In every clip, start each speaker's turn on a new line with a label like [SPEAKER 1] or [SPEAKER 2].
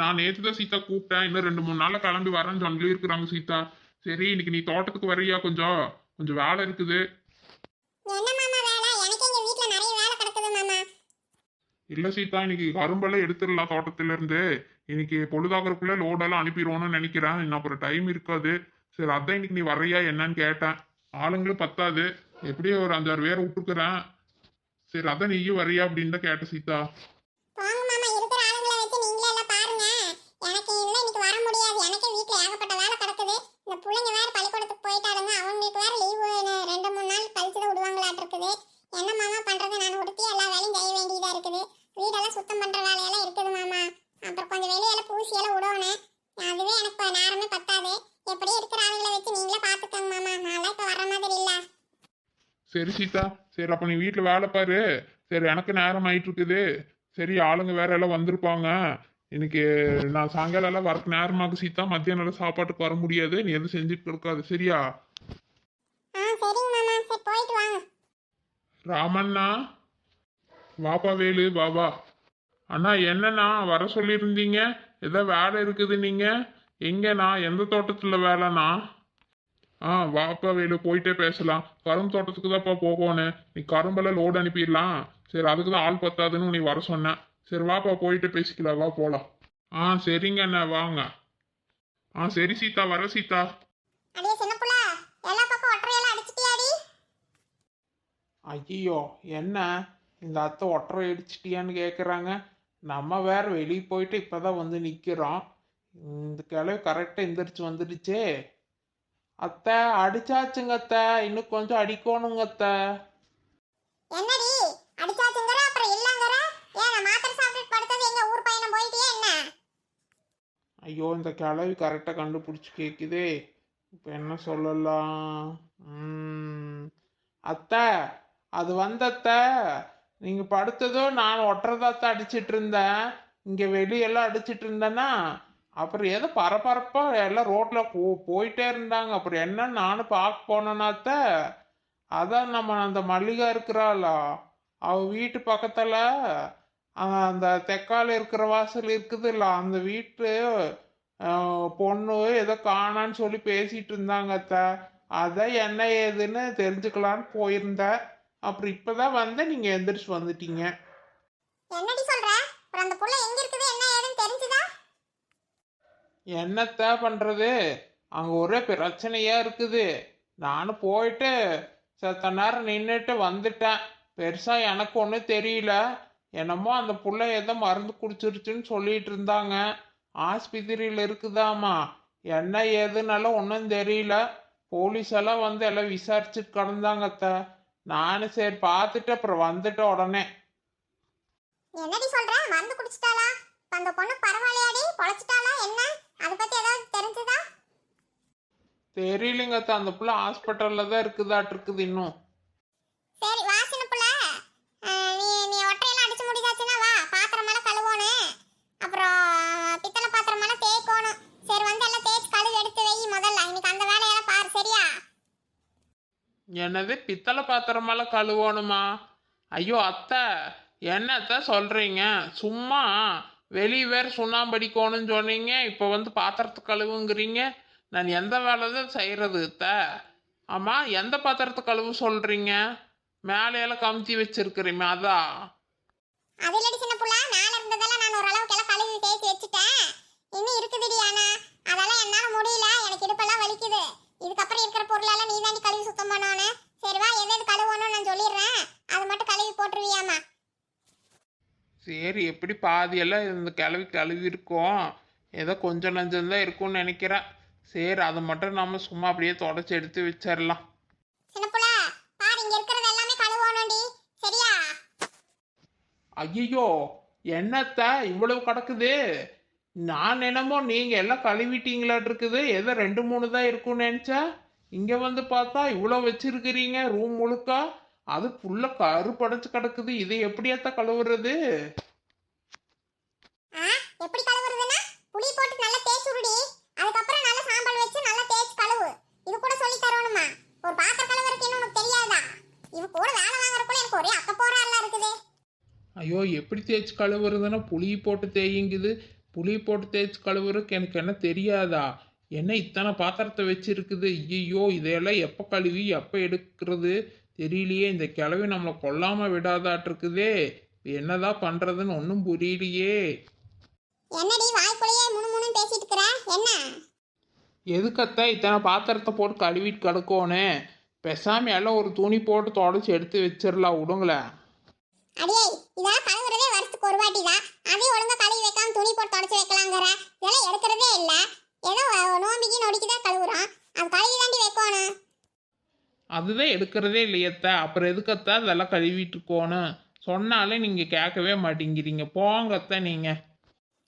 [SPEAKER 1] நான் நேற்று தான் சீதா கூப்பிட்டேன். இன்னும் ரெண்டு மூணு நாள்ல கிளம்பி வரேன்னு சொல்லி இருக்கிறாங்க சீதா. சரி இன்னைக்கு நீ தோட்டத்துக்கு வரியா கொஞ்சம் கொஞ்சம் வேலை இருக்குது. இல்ல சீதா இன்னைக்கு கரும்பெல்லாம் எடுத்துடலாம் தோட்டத்துல இருந்து இன்னைக்கு பொழுதாகிறதுக்குள்ள லோடெல்லாம் அனுப்பிடுவோம்னு நினைக்கிறேன். இன்னும் அப்புறம் டைம் இருக்காது. சரி அதான் இன்னைக்கு நீ வர்றியா என்னன்னு கேட்டேன். ஆளுங்களும் பத்தாது. எப்படியும் ஒரு அஞ்சாறு பேரை விட்டுருக்குறேன். சரி அதான் நீயும் வர்றியா அப்படின்னு தான் கேட்டேன் சீதா
[SPEAKER 2] போங்க மாமா இருக்கிற ஆளுங்களை வச்சு நீங்களே எல்லாம் பாருங்க எனக்கு இல்ல இன்னைக்கு வர முடியாது எனக்கு வீட்ல ஏகப்பட்ட வேலை கிடக்குது இந்த பிள்ளைங்க வேற பள்ளிக்கூடத்துக்கு போயிட்டாருங்க அவங்களுக்கு வேற லீவு ரெண்டு மூணு நாள் கழிச்சு தான் விடுவாங்களாட்டு இருக்குது என்ன மாமா பண்றது? நான் உடுத்தி எல்லா வேலையும் செய்ய வேண்டியதா இருக்குது. வீடெல்லாம் சுத்தம் பண்ற வேலையெல்லாம் இருக்குது மாமா. அப்புறம் கொஞ்சம் வெளியெல்லாம் பூசியெல்லாம் விடணும். அதுவே எனக்கு நேரமே பத்தாது. எப்படி இருக்கிற ஆளுங்களை வச்சு நீங்களே பாத்துக்கோங்க மாமா. நான்லாம் இப்ப வர மாதிரி இல்ல.
[SPEAKER 1] சரி சீதா. சரி அப்ப நீ வீட்டுல வேலை பாரு. சரி எனக்கு நேரம் ஆயிட்டு இருக்குது சரி ஆளுங்க வேற எல்லாம் வந்திருப்பாங்க. இன்னைக்கு நான் சாயங்காலம் எல்லாம் வரக்கு நேரமாக்கு சீதா மத்தியானம் சாப்பாட்டுக்கு வர முடியாது. நீ எதுவும் செஞ்சுட்டு இருக்காது சரியா? ராமண்ணா வாப்பா வேலு பாபா அண்ணா என்னண்ணா வர சொல்லியிருந்தீங்க? ஏதோ வேலை இருக்குது நீங்க? எங்கண்ணா? எந்த தோட்டத்துல வேலைண்ணா? ஆ வாப்பா வேலு போயிட்டே பேசலாம். கரும்பு தோட்டத்துக்கு தான்ப்பா போகணும். நீ கரும்பெல்லாம் லோடு அனுப்பிடலாம். சரி அதுக்கு தான் ஆள் பத்தாதுன்னு நீ வர சொன்னேன் சரி வாப்பா போயிட்டு பேசிக்கலாம். வா போலாம். ஆ சரிங்க அண்ணா வாங்க. ஆ சரி சீதா வர சீதா.
[SPEAKER 2] அடியே சின்ன புள்ள எல்லா பக்கம் ஒற்றையெல்லாம் அடிச்சிட்டியாடி?
[SPEAKER 3] ஐயோ என்ன? இந்த அத்தை ஒட்டரை அடிச்சிட்டியான்னு கேட்குறாங்க நம்ம வேற வெளியே போயிட்டு இப்போதான் வந்து நிற்கிறோம் இந்த கிளவி கரெக்டாக எந்திரிச்சு வந்துடுச்சே. அத்தை அடிச்சாச்சுங்க அத்தை. இன்னும் கொஞ்சம் அடிக்கணுங்க அத்தை.
[SPEAKER 2] என்னடி அடிச்சாச்சுங்கற அப்புறம் இல்லங்கற ஏன் நான் மாத்திரை சாப்பிட்டுட்டு படுத்தது எங்க ஊர் பையனை போயிட்டியே என்ன
[SPEAKER 3] ஐயோ இந்த கிளவி கரெக்டாக கண்டுபிடிச்சி கேட்குதே இப்போ என்ன சொல்லலாம்? ம், அத்தை அது வந்த நீங்கள் படுத்ததோ நான் ஒட்டுறதாத்தான் அடிச்சிட்டு இருந்தேன். இங்கே வெளியெல்லாம் அடிச்சிட்டு இருந்தேன்னா அப்புறம் ஏதோ பரபரப்பாக எல்லாம் ரோட்டில் போ போயிட்டே இருந்தாங்க. அப்புறம் என்ன நானும் பார்க்க போனேனாத்த அதான் நம்ம அந்த மல்லிகா இருக்கிறாளா? அவள் வீட்டு பக்கத்தில் அந்த தெக்கால இருக்கிற வாசல் இருக்குதுல்ல அந்த வீட்டு பொண்ணு ஏதோ காணான்னு சொல்லி பேசிட்டு இருந்தாங்க அத்தை. அதான் என்ன ஏதுன்னு தெரிஞ்சுக்கலான்னு போயிருந்தேன் அப்புறம் இப்பதான் வந்து நீங்க எந்திரிச்சு வந்துட்டீங்க.
[SPEAKER 2] என்னடி சொல்ற? அப்புறம் அந்த புள்ள எங்க இருக்குது? என்ன ஏதுன்னு தெரிஞ்சுதா?
[SPEAKER 3] என்னத்த பண்றது? அங்க ஒரே பிரச்சனையா இருக்குது. நானும் போயிட்டு செத்த நேரம் நின்றுட்டு வந்துட்டேன். பெருசா எனக்கு ஒன்றும் தெரியல. என்னமோ அந்த புள்ள ஏதோ மருந்து குடிச்சிருச்சுன்னு சொல்லிட்டு இருந்தாங்க. ஆஸ்பத்திரியில் இருக்குதாமா என்ன ஏதுனாலும் ஒன்றும் தெரியல. போலீஸ் எல்லாம் வந்து எல்லாம் விசாரிச்சுட்டு கிடந்தாங்க அத்தை. நானும் சரி பார்த்துட்டு அப்புறம் வந்துட்டேன் உடனே.
[SPEAKER 2] என்னடி சொல்ற? மருந்து குடிச்சிட்டாளா? அந்த பொண்ணு பரவாயில்லையாடி? பொழைச்சிட்டாளா? என்ன? அதை பத்தி ஏதாவது தெரிஞ்சுதா?
[SPEAKER 3] தெரியலைங்க அந்த புள்ள ஹாஸ்பிட்டலில் தான் இருக்குதாட்டு இருக்குது இன்னும்.
[SPEAKER 2] சரி வா சின்ன புள்ள அஹ், நீ நீ ஒற்றையெல்லாம் அடிச்சு முடிச்சாச்சுன்னா வா பாத்திரம் எல்லாம் கழுவணும் அப்புறம் பித்தளை பாத்திரம் எல்லாம் தேய்க்கணும் சரி வந்து எல்லாம் தேய்ச்சி கழுவி எடுத்து வை முதல்ல இன்னைக்கு அந்த வேலையெல்லாம் பாரு சரியா
[SPEAKER 3] என்னது பித்தளை பாத்திரமெல்லாம் கழுவணுமா? ஐயோ அத்தை என்னத்த சொல்கிறீங்க சும்மா வெளியே வேறு சுண்ணாம்பு அடிக்கணும்னு சொன்னீங்க இப்போ வந்து பாத்திரத்தை கழுவுங்கிறீங்க. நான் எந்த வேலை தான் செய்யறது அத்தை? ஆமா எந்த பாத்திரத்தை கழுவு சொல்கிறீங்க மேலையெல்லாம் கமுத்தி வச்சிருக்கிறீங்க அதான்
[SPEAKER 2] அது இல்லடி சின்ன புள்ள மேல இருந்ததெல்லாம் நான் ஓரளவுக்கு எல்லாம் கழுவி தேய்ச்சி வச்சுட்டேன். இன்னும் இருக்குதுடி ஆனா. அதெல்லாம் என்னால முடியல எனக்கு இடுப்பெல்லாம் வலிக்குது. இதுக்கப்புறம் இருக்கிற பொருளெல்லாம் நீ தாண்டி கழுவி சுத்தம் பண்ணணும் சரி வா எது எது கழுவணும்னு நான் சொல்லிடுறேன். அது மட்டும் கழுவி போட்டுருவியாமா
[SPEAKER 3] சரி எப்படி பாதியெல்லாம் இந்த கிளவி கழுவி இருக்கோம் ஏதோ கொஞ்சம் நஞ்சம் இருக்கும்னு நினைக்கிறேன். சரி அதை மட்டும் நம்ம சும்மா அப்படியே தொடச்சி எடுத்து வச்சிடலாம்.
[SPEAKER 2] சின்ன புள்ள பாரு இங்க இருக்கிறது எல்லாமே கழுவணும்டி. சரியா?
[SPEAKER 3] ஐயோ என்னத்த இவ்வளவு கிடக்குது? நான் என்னமோ நீங்க எல்லாம் கழுவிட்டீங்களாட்டு இருக்குது ஏதோ ரெண்டு மூணு தான் இருக்கும்னு நினைச்சேன் இங்க வந்து பார்த்தா இவ்வளோ வச்சிருக்கிறீங்க ரூம் முழுக்க? அது ஃபுல்ல கருப்படைச்சு கிடக்குது. இதை எப்படியாத்த கழுவுறது?
[SPEAKER 2] ஆ? எப்படி கழுவுறதுன்னா? புளி போட்டு நல்லா தேய்ச்சி விடுடி அதுக்கப்புறம் நல்லா சாம்பல் வச்சு நல்லா தேய்ச்சி கழுவு. இது கூட சொல்லி தரணுமா? ஒரு பாத்திரம் கழுவுறதுக்கு உனக்கு தெரியாதா? இவ கூட வேலை வாங்குறதுக்குள்ள எனக்கு ஒரே அக்க போறாலாம் இருக்குது.
[SPEAKER 3] ஐயோ எப்படி தேய்ச்சி கழுவுறதுன்னா புளி போட்டு தேயுங்குது புளி போட்டு தேய்ச்சி கழுவுறதுக்கு எனக்கு என்ன தெரியாதா? என்ன இத்தனை பாத்திரத்தை வச்சிருக்குது? ஐயோ இதையெல்லாம் எப்போ கழுவி எப்போ எடுக்கிறது? தெரியலையே இந்த கிழவி நம்மளை கொல்லாம விடாதாட்டிருக்குதே. என்னதான் பண்றதுன்னு ஒன்றும் புரியலையே.
[SPEAKER 2] என்னடி வாய்க்குள்ளேயே முணு முணு பேசிட்டு இருக்கிற என்ன?
[SPEAKER 3] எதுக்கத்த இத்தனை பாத்திரத்தை போட்டு கழுவிட்டு கிடக்கோன்னு பேசாம எல்லாம் ஒரு துணி போட்டு தொடச்சி எடுத்து வச்சிடலாம் விடுங்களேன்.
[SPEAKER 2] அடியே இதெல்லாம் கழுவுறதே வருஷத்துக்கு ஒரு வாட்டி தான். அதையும் ஒழுங்கா கழுவி வைக்காம துணி போட்டு தொடச்சு வைக்கலாங்கிற. இதெல்லாம் எடுக்கிறதே இல்ல. ஏதோ நோம்பிக்கு நொடிக்கு தான் கழுவுறோம். அது கழுவி தாண்டி வைக்கணும்.
[SPEAKER 3] அதுதான் எடுக்கிறதே இல்லையத்த. அப்புறம் எதுக்கத்த அதெல்லாம் கழுவிட்டு இருக்கோணும் சொன்னாலே நீங்கள் கேட்கவே மாட்டேங்கிறீங்க. போங்கத்த நீங்கள்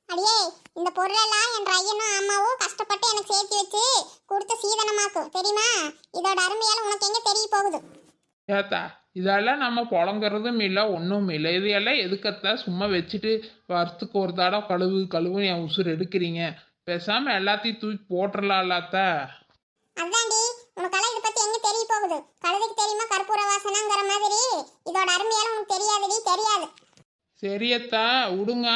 [SPEAKER 2] அடியே இந்த பொருளெல்லாம் என் ஐயனும் அம்மாவும் கஷ்டப்பட்டு எனக்கு சேர்த்து வச்சு கொடுத்த சீதனமாக்கும். தெரியுமா? இதோட அருமையால உனக்கு எங்க தெரிய போகுது?
[SPEAKER 3] ஏத்தா இதெல்லாம் நம்ம புழங்குறதும் இல்லை ஒன்றும் இல்லை. இதையெல்லாம் எதுக்கத்த சும்மா வச்சுட்டு வருஷத்துக்கு ஒரு தடவை கழுவு கழுவுன்னு என் உசுர் எடுக்கிறீங்க. பேசாமல் எல்லாத்தையும் தூக்கி போட்டுடலாம்லாத்த
[SPEAKER 2] அதான்டி உனக்கெல்லாம் இதை பத்தி எங்க தெரிய போகுது? கழுதைக்கு தெரியுமா கற்பூர வாசனைங்கிற மாதிரி? இதோட அருமையால உனக்கு தெரியாதுடி தெரியாது.
[SPEAKER 3] சரியத்தா விடுங்க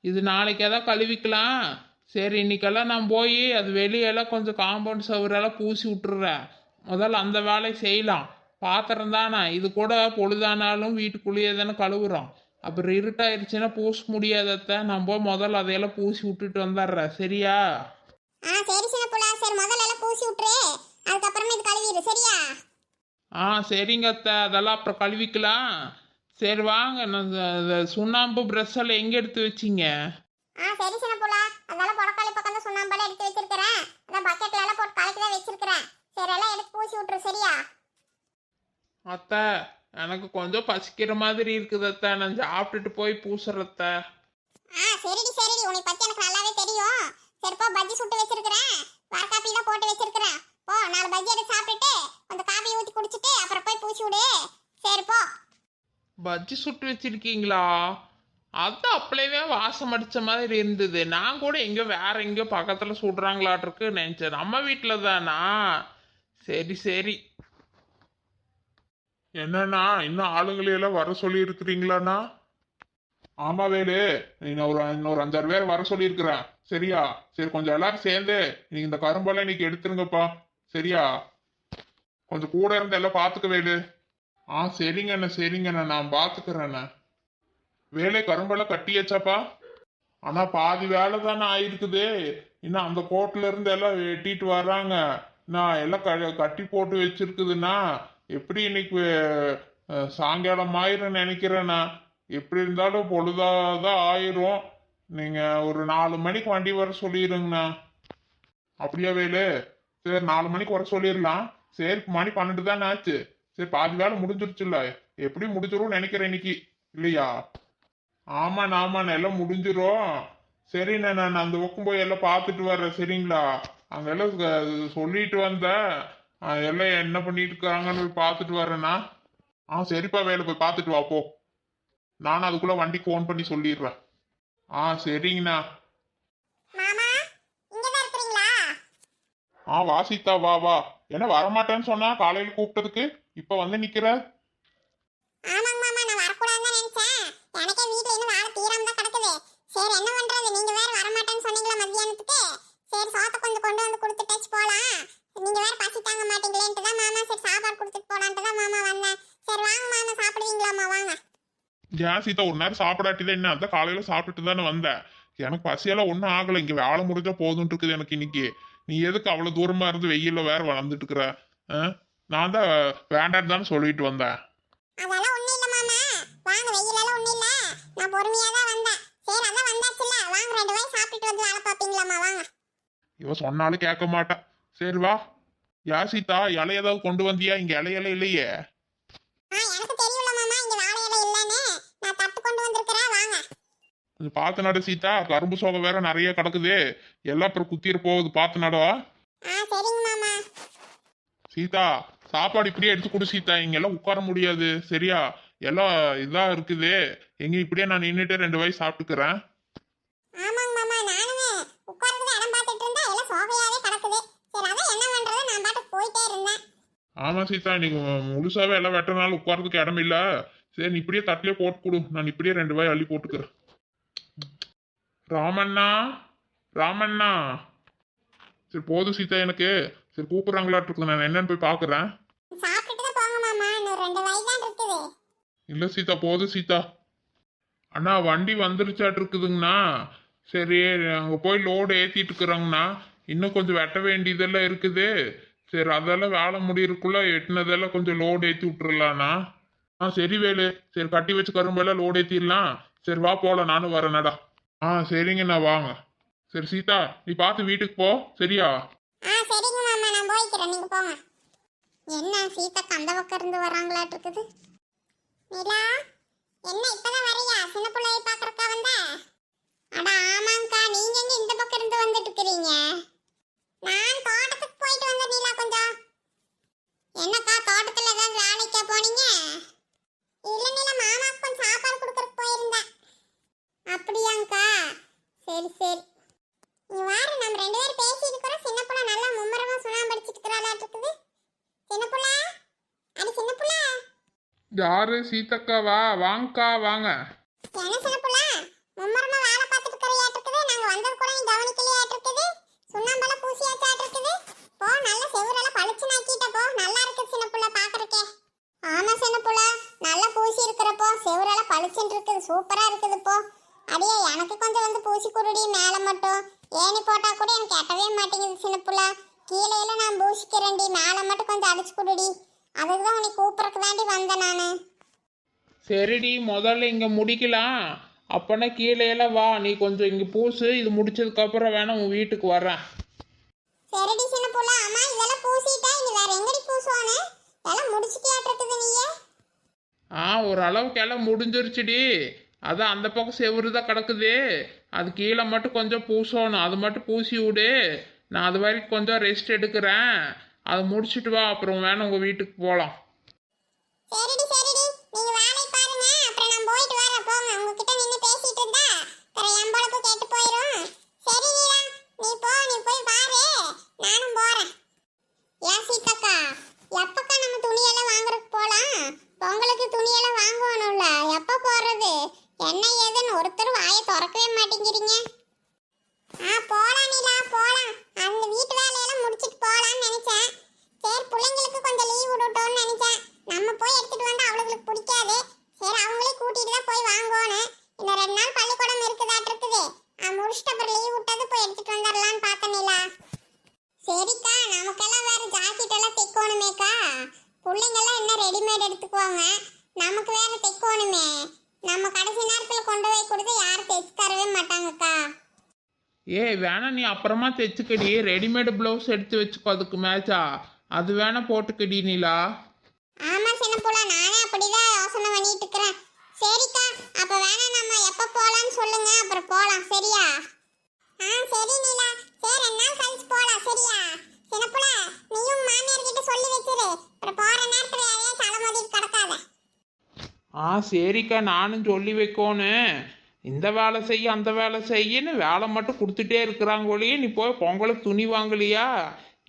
[SPEAKER 3] இது நாளைக்கு எதாவது கழுவிக்கலாம். சரி இன்னைக்கெல்லாம் நான் போய் அது வெளியெல்லாம் கொஞ்சம் காம்பவுண்ட் சவுரெல்லாம் பூசி விட்டுறேன். முதல்ல அந்த வேலையை செய்யலாம். பாத்திரம் தானே? இது கூட பொழுதானாலும் வீட்டுக்குள்ளேயே தானே கழுவுறோம். அப்புறம் இருட்டாயிருச்சுன்னா பூச முடியாதத்த நான் போய் முதல்ல அதையெல்லாம் பூசி விட்டுட்டு வந்துடுறேன் சரியா?
[SPEAKER 2] ஆ சரி சின்ன புள்ள சரி முதல்ல எல்லாம் பூசி விட்டுரு. அதுக்கப்புறமா இது கழுவிடு. சரியா?
[SPEAKER 3] ஆ சரிங்க அத்தை. அதெல்லாம் அப்புறம் கழுவிக்கலாம். சரி வாங்க. நான் சுண்ணாம்பு ப்ரெஷ் எல்லாம் எங்கே எடுத்து வச்சிங்க?
[SPEAKER 2] ஆ சரி சின்ன புள்ள அதனால புடக்காளி பக்கம் தான் சுண்ணாம்பெல்லாம் எடுத்து வச்சிருக்கிறேன். அதான் பக்கெட்ல எல்லாம் போட்டு கலக்கி தான் வச்சிருக்கிறேன். சரி எல்லாம் எடுத்து பூசி விட்டுரு. சரியா?
[SPEAKER 3] அத்தை எனக்கு கொஞ்சம் பசிக்கிற மாதிரி இருக்குது அத்தை. நான் சாப்பிட்டுட்டு போய் பூசுறத்த
[SPEAKER 2] ஆ சரிடி சரிடி. உன்னை பத்தி எனக்கு நல்லாவே தெரியும். சரிப்பா பஜ்ஜி சுட்டு வச்சிருக்கிறேன். வர காப்பி தான் போட்டு வச்சிருக்கிறேன். போ நாலு பஜ்ஜி எடுத்து சாப்பிட்டுட்டு கொஞ்சம் காப்பி ஊத்தி குடிச்சிட்டு அப்புறம் போய் பூசி விடு. சரி போ.
[SPEAKER 3] பஜ்ஜி சுட்டு வச்சிருக்கீங்களா? அது அப்படியே வாசம் அடிச்ச மாதிரி இருந்தது. நான் கூட எங்கேயோ வேற எங்கேயோ பக்கத்துல சுடுறாங்களாட்டிருக்கு நினைச்சேன் நம்ம வீட்டில் தானா? சரி சரி.
[SPEAKER 1] என்னண்ணா இன்னும் ஆளுங்களையெல்லாம் வர சொல்லி இருக்கிறீங்களாண்ணா ஆமா வேலு இன்னொரு இன்னொரு அஞ்சாறு பேர் வர சொல்லியிருக்கிறேன் சரியா? சரி கொஞ்சம் எல்லாரும் சேர்ந்து நீங்க இந்த கரும்பெல்லாம் இன்னைக்கு எடுத்துருங்கப்பா. சரியா? கொஞ்சம் கூட இருந்து எல்லாம் பார்த்துக்க வேலு. ஆ சரிங்கண்ணா சரிங்கண்ணா நான் பார்த்துக்கிறேண்ணா வேலை கரும்பெல்லாம் கட்டியாச்சாப்பா? ஆனா பாதி வேலை தானே ஆயிருக்குது. இன்னும் அந்த கோட்டில இருந்து எல்லாம் வெட்டிட்டு வர்றாங்க. நான் எல்லாம் க- கட்டி போட்டு வச்சிருக்குதுன்னா எப்படி இன்னைக்கு சாயங்காலம் ஆயிரும் நினைக்கிறேண்ணா எப்படி இருந்தாலும் பொழுதாதான் ஆயிரும். நீங்கள் ஒரு நாலு மணிக்கு வண்டி வர சொல்லிடுங்கண்ணா அப்படியா வேலு? சரி நாலு மணிக்கு வர சொல்லிடலாம் சரி மணி பன்னெண்டு தானே ஆச்சு. சரி பாதி வேலை முடிஞ்சிருச்சுல்ல. எப்படி முடிஞ்சிரும் நினைக்கிறேன் இன்னைக்கு. இல்லையா? ஆமாண்ணா ஆமாண்ணா எல்லாம் முடிஞ்சிரும். சரிண்ணா நான் அந்த பக்கம் போய் எல்லாம் பார்த்துட்டு வர்றேன். சரிங்களா? அங்கெல்லாம் சொல்லிட்டு வந்தேன். எல்லாம் என்ன பண்ணிட்டு இருக்காங்கன்னு போய் பார்த்துட்டு வரேண்ணா ஆ சரிப்பா வேலை போய் பார்த்துட்டு வா போ. நானும் அதுக்குள்ள வண்டிக்கு ஃபோன் பண்ணி சொல்லிடுறேன். ஆ சரிங்கண்ணா. ஆ வாசித்தா வா வா. என்ன வரமாட்டேன்னு சொன்னா காலையில் கூப்பிட்டதுக்கு இப்போ வந்து நிக்கிற
[SPEAKER 2] ஆமாங்க மாமா நான் வரக்கூடாதுன்னு நினைச்சேன் எனக்கே வீட்ல இன்னும் வேலை தீராம தான் கிடக்குது சரி என்ன பண்றது நீங்க வேற வரமாட்டேன்னு சொன்னீங்களா மத்தியானத்துக்கு சரி சோத்தை கொஞ்சம் கொண்டு வந்து கொடுத்துட்டாச்சு போலாம் நீங்க வேற பசி தாங்க மாட்டீங்களேன்ட்டு தான் மாமா சரி சாப்பாடு கொடுத்துட்டு போலான்ட்டு தான் மாமா வந்தேன் சரி வாங்க மாமா சாப்பிடுவீங்களாம்மா வாங்க
[SPEAKER 1] ஏன் சீதா ஒரு நேரம் சாப்பிடாட்டி தான் என்ன? அதான் காலையில சாப்பிட்டுட்டு தானே வந்தேன் எனக்கு பசியெல்லாம் ஒன்றும் ஆகலை. இங்கே வேலை முடிஞ்சா போதும்னு இருக்குது எனக்கு இன்னைக்கு. நீ எதுக்கு அவ்வளோ தூரமா இருந்து வெயில்ல வேற வளர்ந்துட்டு இருக்கிற? நான் தான் வேண்டான்னு தானே சொல்லிட்டு வந்தேன்.
[SPEAKER 2] அதெல்லாம் ஒண்ணும் இல்ல மாமா. வாங்க வெயிலெல்லாம் ஒண்ணும் இல்ல. நான் பொறுமையா தான் வந்தேன். சரி அதான் வந்தாச்சுல்ல. வாங்க ரெண்டு வாய் சாப்பிட்டுட்டு வந்து வேலை பார்ப்பீங்களாம்மா வாங்க.
[SPEAKER 1] இவ சொன்னாலும் கேட்க மாட்டான் சரி வா. யா சீதா இலை ஏதாவது கொண்டு வந்தியா? இங்க இலையெல்லாம் இல்லையே
[SPEAKER 2] ஆ எனக்கு தெரியும்ல மாமா இங்க வாழையில இல்லைன்னு நான் தட்டு கொண்டு வந்திருக்கிறேன் வாங்க
[SPEAKER 1] கொஞ்சம் பார்த்து நடு சீதா கரும்பு சோகை வேற நிறைய கிடக்குது. எல்லாம் அப்புறம் குத்திர போகுது பார்த்து
[SPEAKER 2] மாமா.
[SPEAKER 1] சீதா சாப்பாடு இப்படியே எடுத்து கொடு சீதா. இங்க எல்லாம் உட்கார முடியாது சரியா? எல்லாம் இதா இருக்குது. எங்க இப்படியே நான் நின்றுட்டு ரெண்டு வாய் சாப்பிட்டுக்கிறேன். ஆமா சீதா இன்னைக்கு முழுசாவே எல்லாம் வெட்டனால உட்கார்றதுக்கு இடம் இல்ல. சரி நீ இப்படியே தட்டிலே போட்டு கொடு. நான் இப்படியே ரெண்டு வாய் அள்ளி போட்டுக்கிறேன். ராமண்ணா ராமண்ணா. சரி போதும் சீதா எனக்கு. சரி கூப்பிட்றாங்களாட்டு நான் என்னன்னு போய் பார்க்குறேன் இல்லை சீதா போதும் சீதா. அண்ணா வண்டி வந்துருச்சாட்டு இருக்குதுங்கண்ணா சரி அங்கே போய் லோடு ஏற்றிட்டு இருக்கிறாங்கண்ணா இன்னும் கொஞ்சம் வெட்ட வேண்டியதெல்லாம் இருக்குது. சரி அதெல்லாம் வேலை முடியறதுக்குள்ள எட்டினதெல்லாம் கொஞ்சம் லோடு ஏற்றி விட்டுறலாண்ணா. ஆ சரி வேலு. சரி கட்டி வச்சு கரும்பெல்லாம் லோடு ஏற்றிடலாம் சரி வா போகலாம் நானும் வரேனடா ஆ சரிங்கண்ணா வாங்க. சரி சீதா நீ பார்த்து வீட்டுக்கு போ. சரியா?
[SPEAKER 2] ஆ சரிங்க மாமா நான் போய்க்கிறேன். நீங்க போங்க. என்ன சீதா அந்த பக்கம் இருந்து வராங்களாட்டு இருக்குது? நிலா என்ன இப்பதான் வரையா? சின்ன பிள்ளைய பாக்குறக்கா வந்த? அட ஆமாங்கக்கா நீங்க எங்க இந்த பக்கம் இருந்து வந்துட்டு இருக்கிறீங்க? நான் தோட்டத்துக்கு போயிட்டு வந்தேன் நிலா கொஞ்சம். என்னக்கா தோட்டத்துல ஏதாவது வேலைக்கா போனீங்க? இல்ல நிலா மாமாவுக்கு கொஞ்சம் சாப்பாடு கொடுக்கறதுக்கு போயிருந்தேன். அப்படியாங்கக்கா சரி சரி. நீ வாரு நம்ம ரெண்டு பேரும் பேசி இருக்கிறோம். சின்ன புள்ள நல்லா மும்மரமா சுண்ணாம்பு அடிச்சிட்டு இருக்கிறாளா இருக்குது. சின்ன புள்ள? அடி சின்ன புள்ள?
[SPEAKER 1] யாரு? சீதக்காவா வாங்கக்கா வாங்க.
[SPEAKER 2] என்ன சின்ன புள்ள? மும்மரமா வேலை பார்த்துட்டு இருக்கிறையாட்டு இருக்குது. நாங்க வந்தது கூட நீ கவனிக்கலையாட்டு இருக்குது. சுண்ணாம்பெல்லாம் பூசியாச்சாட்டு இருக்குது. போ நல்ல செவுரெல்லாம் பளிச்சு நாக்கிட்ட போ. நல்லா இருக்குது சின்ன புள்ள பாக்குறக்கே ஆமா சின்ன புள்ள. நல்லா பூசி இருக்கிறப்போ செவுரெல்லாம் பளிச்சுன்னு இருக்குது. சூப்பரா இருக்குது போ. அடியே எனக்கு கொஞ்சம் வந்து பூசி குருடி மேல மட்டும். ஏணி போட்டா கூட எனக்கு எட்டவே மாட்டேங்குது சின்ன புள்ள. கீழே நான் பூசிக்கிறேன்டி மேல மட்டும் கொஞ்சம் அடிச்சு குடுடி. அதுக்கு தான் உன்னை கூப்பிடறக்கு தாண்டி வந்தேன் நானு.
[SPEAKER 3] சரிடி முதல்ல இங்கே முடிக்கலாம். அப்போனா கீழே எல்லாம் வா நீ கொஞ்சம் இங்கே பூசு இது முடிச்சதுக்கப்புறம் வேணா உன் வீட்டுக்கு வரேன்
[SPEAKER 2] சரிடி சின்ன புள்ள. அம்மா இதெல்லாம் பூசிட்டா இனி வேற எங்கடி பூசுவானு? எல்லாம் முடிச்சிட்டியாட்டு இருக்குது நீயே.
[SPEAKER 3] ஆ ஒரு அளவுக்கு எல்லாம் முடிஞ்சிருச்சுடி. அதான் அந்த பக்கம் செவுரு தான் கிடக்குது. அது கீழே மட்டும் கொஞ்சம் பூசணும். அது மட்டும் பூசி விடு. நான் அது வரைக்கும் கொஞ்சம் ரெஸ்ட் எடுக்கிறேன். அதை முடிச்சுட்டு வா. அப்புறம் வேணும் உங்கள் வீட்டுக்கு போகலாம்
[SPEAKER 2] நீ போ. நீ போய் பாருங்க அப்புறம் நான் போயிட்டு வரேன் போங்க உங்ககிட்ட நின்னு பேசிட்டு இருந்தா அப்புறம் என் பொழப்பு கெட்டு போயிடும் சரி நீலா நீ போ நீ போய் பாரு நானும் போறேன் ஏன் சீதாக்கா எப்பக்கா நம்ம துணியெல்லாம் வாங்குறதுக்கு போலாம் பொங்கலுக்கு துணியெல்லாம் வாங்குவானும்ல எப்ப போறது என்ன ஏதுன்னு ஒருத்தர் வாயை திறக்கவே மாட்டேங்கிறீங்க ஆ போலாம் நீலா போலாம் அந்த வீட்டு வேலையெல்லாம் முடிச்சிட்டு போலாம்னு நினைச்சேன் சரி பிள்ளைங்களுக்கு கொஞ்சம் லீவ் விடட்டோம்னு நினைச்சேன் நம்ம போய் எடுத்துட்டு வந்தா அவளுங்களுக்கு பிடிக்காது சரி அவங்களே கூட்டிட்டு தான் போய் வாங்கணும் இன்னும் ரெண்டு நாள் பள்ளிக்கூடம் இருக்குதாட்டு இருக்குது நான் முடிச்சுட்டு அப்புறம் லீவ் விட்டது போய் எடுத்துட்டு வந்துடலான்னு பார்த்தேன் நிலா சரிக்கா நமக்கெல்லாம் வேற ஜாக்கெட் எல்லாம் தைக்கணுமேக்கா பிள்ளைங்கெல்லாம் என்ன ரெடிமேட் எடுத்துக்குவாங்க? நமக்கு வேற தைக்கணுமே. நம்ம கடைசி நேரத்தில் கொண்டு போய் கொடுத்து யாரும் தைச்சு தரவே மாட்டாங்கக்கா.
[SPEAKER 3] ஏய் வேணா நீ அப்புறமா தைச்சுக்கடி. ரெடிமேடு ப்ளவுஸ் எடுத்து வச்சுக்கோ அதுக்கு மேட்சா அது வேணா போட்டுக்கடி நீலா.
[SPEAKER 2] ஆமா சின்ன புள்ள நானே அப்படிதான் யோசனை பண்ணிட்டு இருக்கிறேன். சரிக்கா அப்ப வேணா நம்ம எப்ப போலாம்னு சொல்லுங்க. அப்புறம் போலாம். சரியா? ஆ சரி நீலா. சரி ரெண்டு நாள் கழிச்சு போலாம். சரியா? சின்ன புள்ள நீயும் மாமியார் கிட்ட சொல்லி வச்சிரு. அப்புறம் போற நேரத்துல யாரையா தலைமோதிட்டு கிடக்காத.
[SPEAKER 3] ஆ சரிக்கா நானும் சொல்லி வைக்கோணும் இந்த வேலை செய்ய அந்த வேலை செய்யன்னு வேலை மட்டும் கொடுத்துட்டே இருக்கிறாங்க ஒழிய நீ போய் பொங்கலுக்கு துணி வாங்கலையா?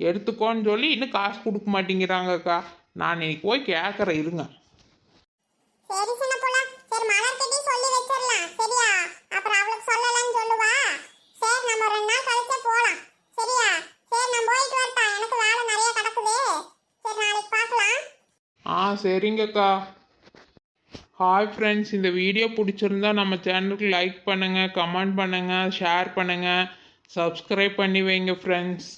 [SPEAKER 3] எடுத்துக்கோன்னு சொல்லி இன்னும் காசு கொடுக்க மாட்டேங்கிறாங்கக்கா. நான் இன்னைக்கு போய் கேட்குறேன் இருங்க.
[SPEAKER 2] சரி சின்ன புள்ள சரி மலர்கிட்டே சொல்லி வச்சிரலாம் சரியா? அப்புறம் அவளுக்கு சொல்லலன்னு சொல்லுவா. சரி நம்ம ரெண்டு நாள் கழிச்சே போலாம் சரியா? சரி நான் போயிட்டு வரட்டா எனக்கு வேலை நிறைய கிடக்குது சரி நாளைக்கு பார்க்கலாம்.
[SPEAKER 3] ஆ சரிங்கக்கா. ஹாய் ஃப்ரெண்ட்ஸ் இந்த வீடியோ பிடிச்சிருந்தா நம்ம சேனலுக்கு லைக் பண்ணுங்கள் கமெண்ட் பண்ணுங்கள் ஷேர் பண்ணுங்கள் சப்ஸ்கிரைப் பண்ணி வைங்க ஃப்ரெண்ட்ஸ்